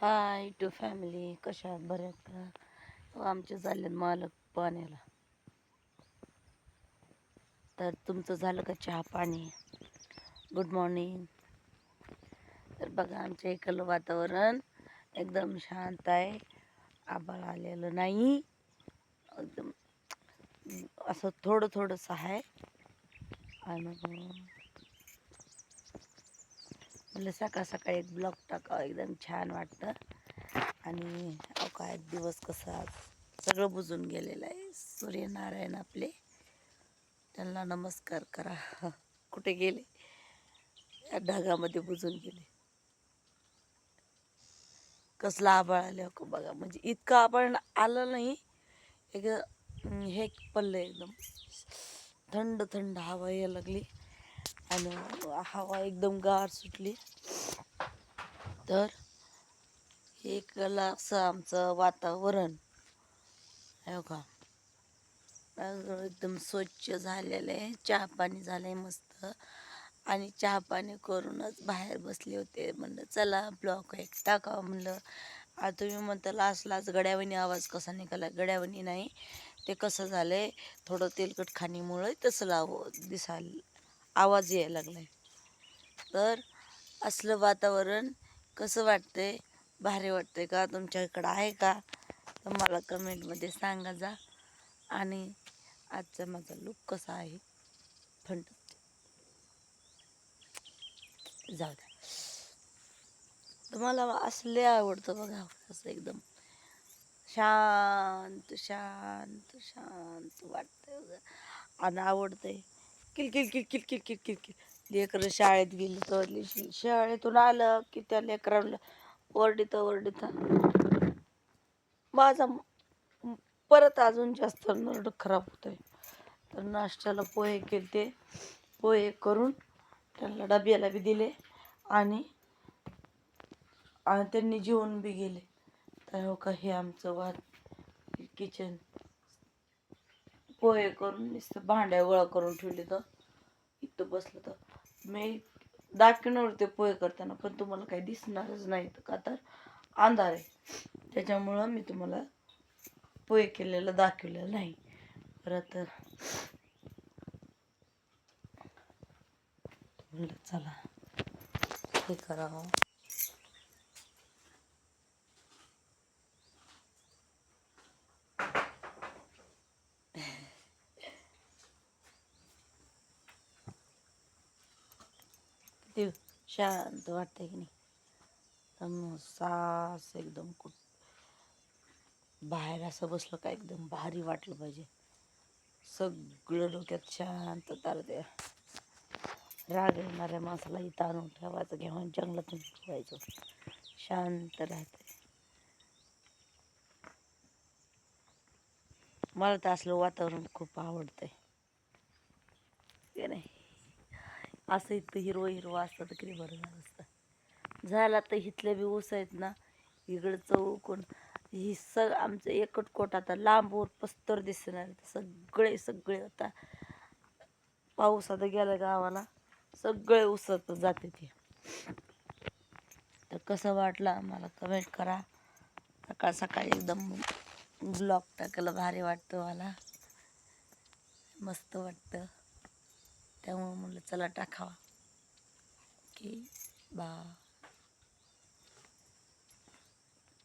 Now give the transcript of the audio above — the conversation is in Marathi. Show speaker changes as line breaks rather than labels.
हाय टू फॅमिली कशा आहात? बऱ्या आहेत का? हो, आमचे झाले मालक पाण्याला. तर तुमचं झालं का चहा पाणी? गुड मॉर्निंग तर बघा आमच्या इकडलं वातावरण एकदम शांत आहे. आभाळ आलेलं नाही. एकदम असं थोडं थोडंसं आहे. आणि म्हटलं सकाळ सकाळी एक ब्लॉग टाकावं एकदम छान वाटतं. आणि अहो काय दिवस कसा आज सगळं बुजून गेलेलं आहे. सूर्यनारायण आपले. त्यांना नमस्कार करा. कुठे गेले? या ढगामध्ये बुजून गेले. कसला आभाळ आले हो बघा. म्हणजे इतकं आभाळ आलं नाही. एक हे पडलं एकदम. थंड थंड हवा यायला लागली. आणि हवा एकदम गार सुटली. तर एक असं आमचं वातावरण. आहे का एकदम स्वच्छ झालेलं आहे. चहा पाणी झालं आहे मस्त. आणि चहा पाणी करूनच बाहेर बसले होते. म्हणलं चला ब्लॉक एक टाकावं म्हणलं. आता तुम्ही म्हणता लास्ट लास्ट गड्यावणी आवाज कसा निघाला? गड्यावणी नाही. ते कसं झालं आहे थोडं तेलकट खाणीमुळे तसं लाव दिसायला आवाज यायला लागलाय. तर असलं वातावरण कसं वाटतंय? भारी वाटतंय का? तुमच्या इकडं आहे का? तर मला कमेंटमध्ये सांगा जा. आणि आजचा माझा लुक कसा आहे? थंड. जाऊ द्या. तुम्हाला असले आवडतं बघा असं एकदम शांत शांत शांत वाटतंय आणि आवडतंय किलकिल किलकिल किलकिल किलकिल लेकरं शाळेत गेली तर शाळेतून आलं की त्या लेकरांना ओरडित ओरडीत. माझा परत अजून जास्त नरड खराब होतोय. तर नाश्त्याला पोहे केले पोहे करून त्यांना डब्याला बी दिले आणि आणि त्यांनी जेवून बी गेले. तर हो का हे आमचं वाद किचन पोहे करून नुसतं भांड्या गोळा करून ठेवले तर. इथं बसलं तर. मी दाखवणार होते पोहे करताना पण तुम्हाला काही दिसणारच नाही का तर अंधार आहे. त्याच्यामुळं मी तुम्हाला पोहे केलेलं दाखवलेलं नाही. परत म्हणलं चला हे करावं किती शांत वाटतंय की नाही. सास एकदम कुठ बाहेर असं बसलं का एकदम भारी वाटलं पाहिजे. सगळं डोक्यात शांतता राहते. राग येणाऱ्या माणसाला इथं आणून ठेवायचं घेऊन जंगलातून ठेवायचं शांत राहते. मला तर असलं वातावरण खूप आवडतंय ते नाही असं इतकं हिरवं हिरवं असतं तर किती बरं झालं असतं. झाला तर इथल्या बी ऊस आहेत ना इकडं चौकून ही सग आमचं एकट कोट आता लांबवर पस्तर दिसणार सगळे सगळे आता पाऊस आता गेला गावाला सगळे उसत जाते ते. तर कसं वाटलं आम्हाला कमेंट करा. सकाळ सकाळी एकदम ब्लॉग टाकायला भारी वाटतं मला. मस्त वाटतं. त्यामुळं म्हटलं चला टाकावा. की बा